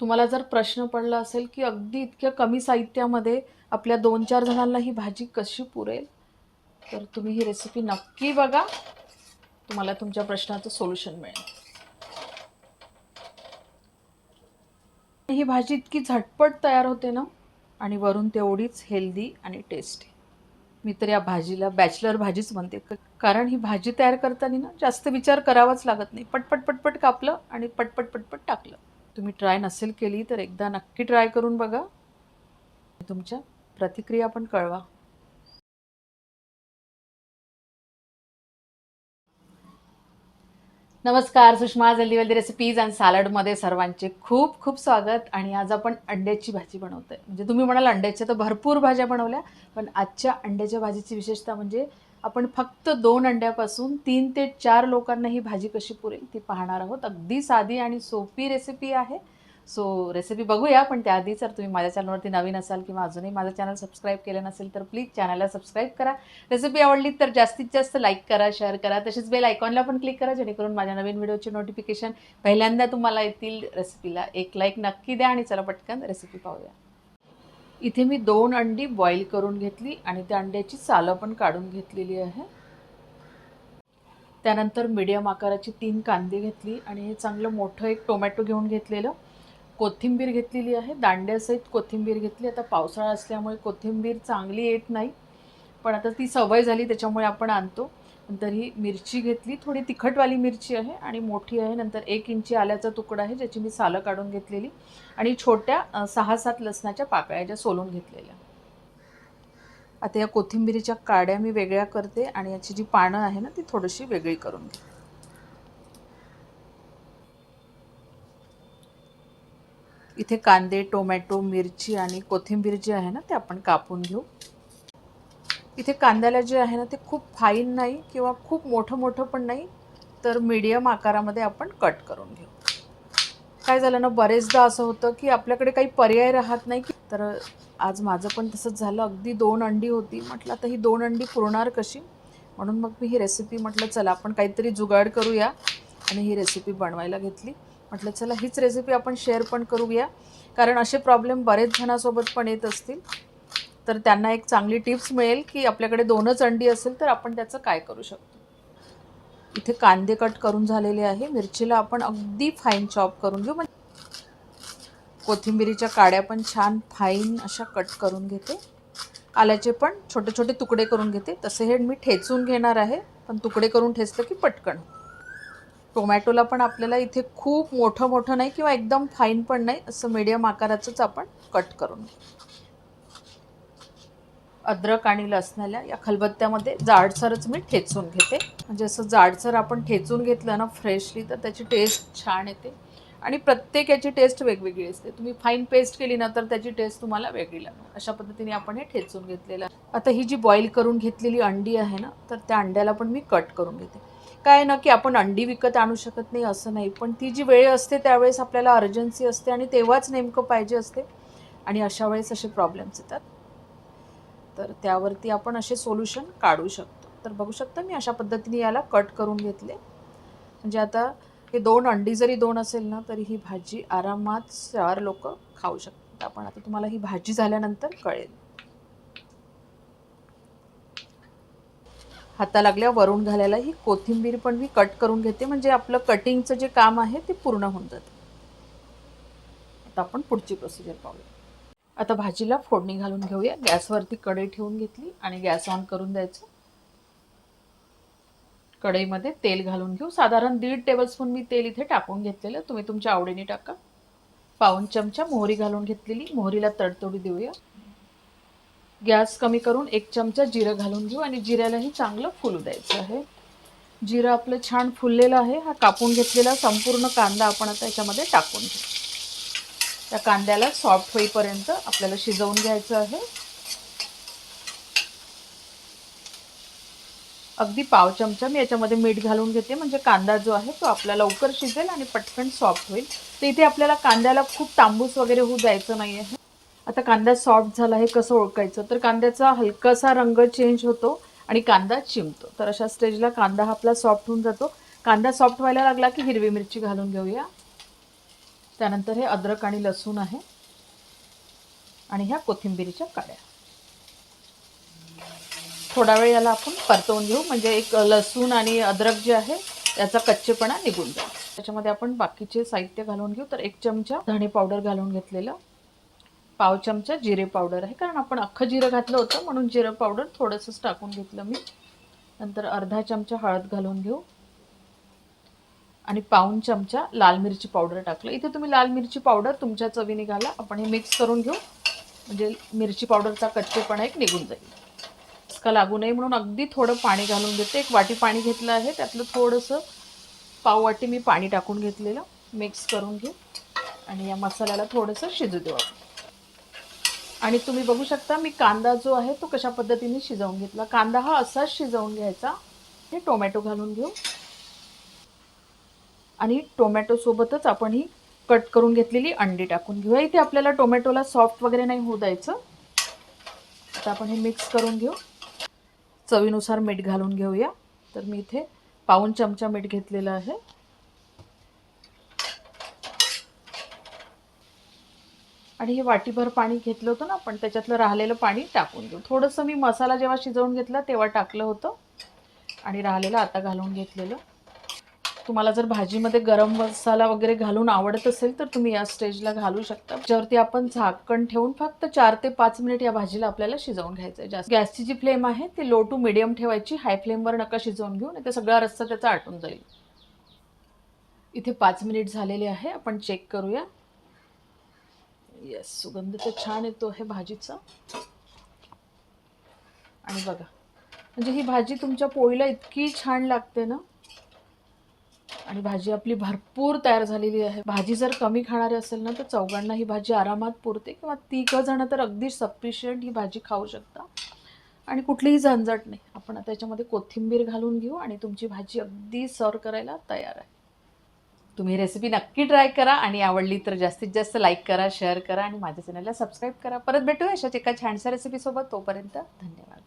तुम्हाला जर प्रश्न पडला असेल की अगदी इतक्या कमी साहित्यामध्ये आपल्या दोन चार जणांना ही भाजी कशी पुरेल तर तुम्ही ही रेसिपी नक्की बघा. तुम्हाला तुमच्या प्रश्नाचं सोल्युशन मिळेल. ही भाजी इतकी झटपट तयार होते ना आणि वरून तेवढीच हेल्दी आणि टेस्टी मी तर या भाजीला बॅचलर भाजीच म्हणते कारण ही भाजी तयार करताना ना जास्त विचार करावाच लागत नाही. पटपट पटपट कापलं आणि पटपट पटपट टाकलं. तुम्ही ट्राय नसेल केली तर एकदा नक्की ट्राय करून बघा. तुमच्या प्रतिक्रिया पण कळवा. नमस्कार सुषमा जल्दीवल्दी रेसिपीज अँड सॅलडमध्ये सर्वांचे खूप खूप स्वागत. आणि आज आपण अंड्याची भाजी बनवतोय. म्हणजे तुम्ही म्हणाल अंड्याच्या तर भरपूर भाज्या बनवल्या पण आजच्या अंड्याच्या भाजीची विशेषता म्हणजे आपण फक्त दोन अंड्यापासून तीन ते चार लोकांना ही भाजी कशी पुरेल ती पाहणार आहोत. अगदी साधी आणि सोपी रेसिपी आहे. सो रेसिपी बघूया पण त्याआधी जर तुम्ही माझ्या चॅनलवरती नवीन असाल किंवा अजूनही माझं चॅनल सबस्क्राईब केलं नसेल तर प्लीज चॅनलला सबस्क्राईब करा. रेसिपी आवडली तर जास्तीत जास्त लाईक करा शेअर करा. तसेच बेल आयकॉनला पण क्लिक करा जेणेकरून माझ्या नवीन व्हिडिओचे नोटिफिकेशन पहिल्यांदा तुम्हाला येतील. रेसिपीला एक लाईक नक्की द्या आणि चला पटकन रेसिपी पाहूया. इथे मी दोन अंडी बॉईल करून घेतली आणि त्या अंड्याची सालं पण काढून घेतलेली आहे. त्यानंतर मीडियम आकाराची तीन कांदे घेतली आणि हे चांगलं मोठं एक टोमॅटो घेऊन घेतलेलं. कोथिंबीर घेतलेली आहे. दांड्यासहित कोथिंबीर घेतली. आता पावसाळा असल्यामुळे कोथिंबीर चांगली येत नाही. पण आता ती सवय झाली त्याच्यामुळे आपण आणतो. नंतर ही मिरची घेतली. थोडी तिखटवाली मिरची आहे आणि मोठी आहे. नंतर एक इंची आल्याचा तुकडा आहे ज्याची मी सालं काढून घेतलेली. आणि छोट्या सहा सात लसणाच्या पाकळ्या ज्या सोलून घेतलेल्या. आता या कोथिंबिरीच्या काड्या मी वेगळ्या करते आणि याची जी पानं आहे ना ती थोडीशी वेगळी करून घेते. इथे कांदे टोमॅटो मिरची आणि कोथिंबीर जी आहे ना ते आपण कापून घेऊ. इथे कांद्याला जे आहे ना ते खूप फाईन नाही किंवा खूप मोठं मोठं पण नाही तर मीडियम आकारामध्ये आपण कट करून घेऊ. काय झालं ना बरेचदा असं होतं की आपल्याकडे काही पर्याय राहत नाही की तर आज माझं पण तसंच झालं. अगदी दोन अंडी होती. म्हटलं आता ही दोन अंडी पुरणार कशी? म्हणून मग मी ही रेसिपी म्हटलं चला आपण काहीतरी जुगाड करूया. आणि ही रेसिपी बनवायला घेतली. म्हटलं चला हीच रेसिपी आपण शेअर पण करूया. कारण असे प्रॉब्लेम बरेच जणांसोबत पण येत असतील. तर त्यांना एक चांगली टिप्स मिळेल की आपल्याकडे दोनच अंडी असेल तर आपण त्याचं काय करू शकतो. इथे कांदे कट करून झालेले आहे. मिरचीला आपण अगदी फाईन चॉप करून घेऊ. म्हणजे कोथिंबिरीच्या काड्या पण छान फाईन अशा कट करून घेते. आल्याचे पण छोटे छोटे तुकडे करून घेते. तसे हे मी ठेचून घेणार आहे. पण तुकडे करून ठेचलं की पटकन. टोमॅटोला पण आपल्याला इथे खूप मोठं मोठं नाही किंवा एकदम फाईन पण नाही. असं मीडियम आकाराचंच आपण कट करून घेऊ. अद्रक आणि लसणाला या खलबत्त्यामध्ये जाडसरच मी ठेचून घेते. म्हणजे असं जाडसर आपण ठेचून घेतलं ना फ्रेशली तर त्याची टेस्ट छान येते. आणि प्रत्येक याची टेस्ट वेगवेगळी असते. तुम्ही फाईन पेस्ट केली ना तर त्याची टेस्ट तुम्हाला वेगळी लागणार. अशा पद्धतीने आपण हे ठेचून घेतलेलं आता ही जी बॉईल करून घेतलेली अंडी आहे ना तर त्या अंड्याला पण मी कट करून घेते. काय ना की आपण अंडी विकत आणू शकत नाही असं नाही. पण ती जी वेळ असते त्यावेळेस आपल्याला अर्जन्सी असते आणि तेव्हाच नेमकं पाहिजे असते. आणि अशा वेळेस असे प्रॉब्लेम्स येतात. तर त्यावरती आपण असे सोल्युशन काढू शकतो. तर बघू शकता मी अशा पद्धतीने याला कट करून घेतले. म्हणजे आता हे दोन अंडी जरी दोन असेल ना तरी ही भाजी आरामात चार लोक खाऊ शकतात. आपण आता तुम्हाला ही भाजी झाल्यानंतर कळेल. हाता लागल्या वरून घालायला ही कोथिंबीर पण मी कट करून घेते. म्हणजे आपलं कटिंगचं जे काम आहे ते पूर्ण होऊन जातं. आता आपण पुढची प्रोसिजर पाहूया. आता भाजीला फोडणी घालून घेऊया. गॅसवरती कढई ठेवून घेतली आणि गॅस ऑन करून द्यायचं. कढईमध्ये तेल घालून घेऊ. साधारण दीड टेबलस्पून मी तेल इथे टाकून घेतलेलं. तुम्ही तुमच्या आवडीने टाका. पाऊन चमचा मोहरी घालून घेतलेली. मोहरीला तडतोडी देऊया. गॅस कमी करून एक चमचा जिरं घालून घेऊ आणि जिऱ्यालाही चांगलं फुलू द्यायचं आहे. जिरं आपलं छान फुललेलं आहे. हा कापून घेतलेला संपूर्ण कांदा आपण आता याच्यामध्ये टाकून घेऊ. त्या कांद्याला सॉफ्ट होईपर्यंत आपल्याला शिजवून घ्यायचं आहे. अगदी पाव चमचा मी याच्यामध्ये मीठ घालून घेते. म्हणजे कांदा जो आहे तो आपला लवकर शिजेल आणि पटकन सॉफ्ट होईल. तर इथे आपल्याला कांद्याला खूप तांबूस वगैरे होऊ द्यायचं नाही आहे आता कांदा सॉफ्ट झाला आहे कसं ओळखायचं? तर कांद्याचा हलकासा रंग चेंज होतो आणि कांदा चिमतो. तर अशा स्टेजला कांदा हा आपला सॉफ्ट होऊन जातो. कांदा सॉफ्ट व्हायला लागला की हिरवी मिरची घालून घेऊया. त्यानंतर हे अद्रक आणि लसूण आहे. आणि ह्या कोथिंबिरीच्या काड्या. थोडा वेळ याला आपण परतवून घेऊ. म्हणजे एक लसूण आणि अद्रक जे आहे त्याचा कच्चेपणा निघून जाईल. त्याच्यामध्ये आपण बाकीचे साहित्य घालून घेऊ. तर एक चमचा धणे पावडर घालून घेतलेलं. पाव चमचा जिरे पावडर आहे. कारण आपण अख्खं जिरं घातलं होतं म्हणून जिरं पावडर थोडंसंच टाकून घेतलं मी. नंतर अर्धा चमचा हळद घालून घेऊ. आणि पाऊन चमचा लाल मिरची पावडर टाकलं. इथे तुम्ही लाल मिरची पावडर तुमच्या चवीने घाला आपण हे मिक्स करून घेऊ. म्हणजे मिरची पावडरचा कच्चेपणा एक निघून जाईल. का लागू नये म्हणून अगदी थोडं पाणी घालून घेते. एक वाटी पाणी घेतलं आहे. त्यातलं थोडंसं पाव वाटी मी पाणी टाकून घेतलेलं. मिक्स करून घेऊ. आणि या मसाल्याला थोडंसं शिजू देऊ आपण. आणि तुम्ही बघू शकता मी कांदा जो आहे तो कशा पद्धतीने शिजवून घेतला. कांदा हा असाच शिजवून घ्यायचा. हे टोमॅटो घालून घेऊ. आणि टोमॅटोसोबतच आपण ही कट करून घेतलेली अंडी टाकून घेऊया. इथे आपल्याला टोमॅटोला सॉफ्ट वगैरे नाही होऊ द्यायचं. आता आपण हे मिक्स करून घेऊ. चवीनुसार मीठ घालून घेऊया. तर मी इथे पाऊन चमचा मीठ घेतलेलं आहे. आणि हे वाटीभर पाणी घेतलं होतं ना आपण त्याच्यातलं राहिलेलं पाणी टाकून घेऊ. थोडंसं मी मसाला जेव्हा शिजवून घेतला तेव्हा टाकलं होतं. आणि राहिलेलं आता घालून घेतलेलं. तुम्हाला जर भाजीमध्ये गरम मसाला वगैरे घालून आवडत असेल तर तुम्ही या स्टेजला घालू शकता. ज्यावरती आपण झाकण ठेवून फक्त चार ते पाच मिनिट या भाजीला आपल्याला शिजवून घ्यायचं आहे. जास्त गॅसची जी फ्लेम आहे ती लो टू मिडियम ठेवायची. हाय फ्लेमवर नका शिजवून घेऊ नाही सगळा रस्सा त्याचा आटून जाईल. इथे पाच मिनिट झालेले आहे. आपण चेक करूया. येस सुगंध तर छान येतो आहे भाजीचा. आणि बघा म्हणजे ही भाजी तुमच्या पोळीला इतकी छान लागते ना. आणि भाजी आपली भरपूर तयार झालेली आहे. भाजी जर कमी खाणारी असेल ना तर चौघांना ही भाजी आरामात पुरते किंवा तिघं जण तर अगदी सफिशियंट ही भाजी खाऊ शकता. आणि कुठलीही झंझट नाही. आपण आता याच्यामध्ये कोथिंबीर घालून घेऊ आणि तुमची भाजी अगदी सर्व करायला तयार आहे. तुम्ही रेसिपी नक्की ट्राय करा आणि आवडली तर जास्तीत जास्त लाईक करा शेअर करा आणि माझ्या चॅनलला सबस्क्राईब करा. परत भेटूया अशाच एका छानशा रेसिपीसोबत तोपर्यंत धन्यवाद.